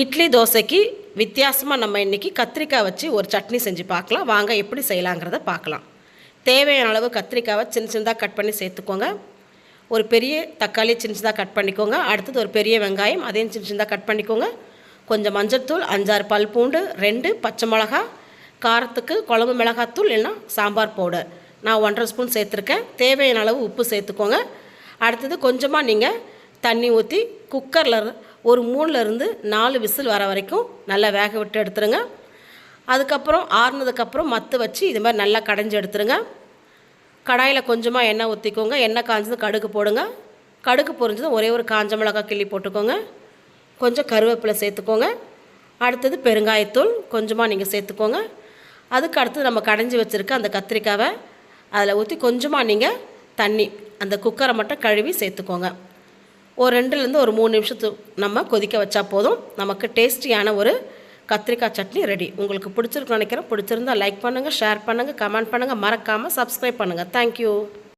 இட்லி தோசைக்கு வித்தியாசமாக நம்ம இன்றைக்கி கத்திரிக்காய் வச்சு ஒரு சட்னி செஞ்சு பார்க்கலாம். வாங்க எப்படி செய்யலாங்கிறத பார்க்கலாம். தேவையான அளவு கத்திரிக்காவை சின்ன சின்னதாக கட் பண்ணி சேர்த்துக்கோங்க. ஒரு பெரிய தக்காளி சின்ன சின்னதாக கட் பண்ணிக்கோங்க. அடுத்தது ஒரு பெரிய வெங்காயம் அதையும் சின்ன சின்னதாக கட் பண்ணிக்கோங்க. கொஞ்சம் மஞ்சள்தூள் அஞ்சாறு பல் பூண்டு ரெண்டு பச்சை மிளகா காரத்துக்கு குழம்பு மிளகாத்தூள் இல்லைன்னா சாம்பார் பவுடர். நான் ஒன்றரை ஸ்பூன் சேர்த்துருக்கேன். தேவையான அளவு உப்பு சேர்த்துக்கோங்க. அடுத்தது கொஞ்சமாக நீங்கள் தண்ணி ஊற்றி குக்கரில் ஒரு மூணுலேருந்து நாலு விசில் வர வரைக்கும் நல்லா வேக விட்டு எடுத்துருங்க. அதுக்கப்புறம் ஆறுனதுக்கப்புறம் மத்து வச்சு இது மாதிரி நல்லா கடைஞ்சி எடுத்துருங்க. கடாயில் கொஞ்சமாக எண்ணெய் ஊற்றிக்கோங்க எண்ணெய் காஞ்சது கடுகு போடுங்க. கடுகு பொரிஞ்சதும் ஒரே ஒரு காஞ்ச மிளகாய் கிள்ளி போட்டுக்கோங்க. கொஞ்சம் கருவேப்பிலை சேர்த்துக்கோங்க. அடுத்தது பெருங்காயத்தூள் கொஞ்சமாக நீங்கள் சேர்த்துக்கோங்க. அதுக்கு அடுத்தது நம்ம கடைஞ்சி வச்சுருக்க அந்த கத்திரிக்காவை அதில் ஊற்றி கொஞ்சமாக நீங்கள் தண்ணி அந்த குக்கரை மட்டும் கழுவி சேர்த்துக்கோங்க. ஒரு ரெண்டுலேருந்து ஒரு மூணு நிமிஷத்து நம்ம கொதிக்க வச்சா போதும். நமக்கு டேஸ்டியான ஒரு கத்திரிக்காய் சட்னி ரெடி. உங்களுக்கு பிடிச்சிருக்குன்னு நினைக்கிறேன். பிடிச்சிருந்தா லைக் பண்ணுங்கள் ஷேர் பண்ணுங்கள் கமெண்ட் பண்ணுங்கள் மறக்காமல் சப்ஸ்கிரைப் பண்ணுங்கள் தேங்க்யூ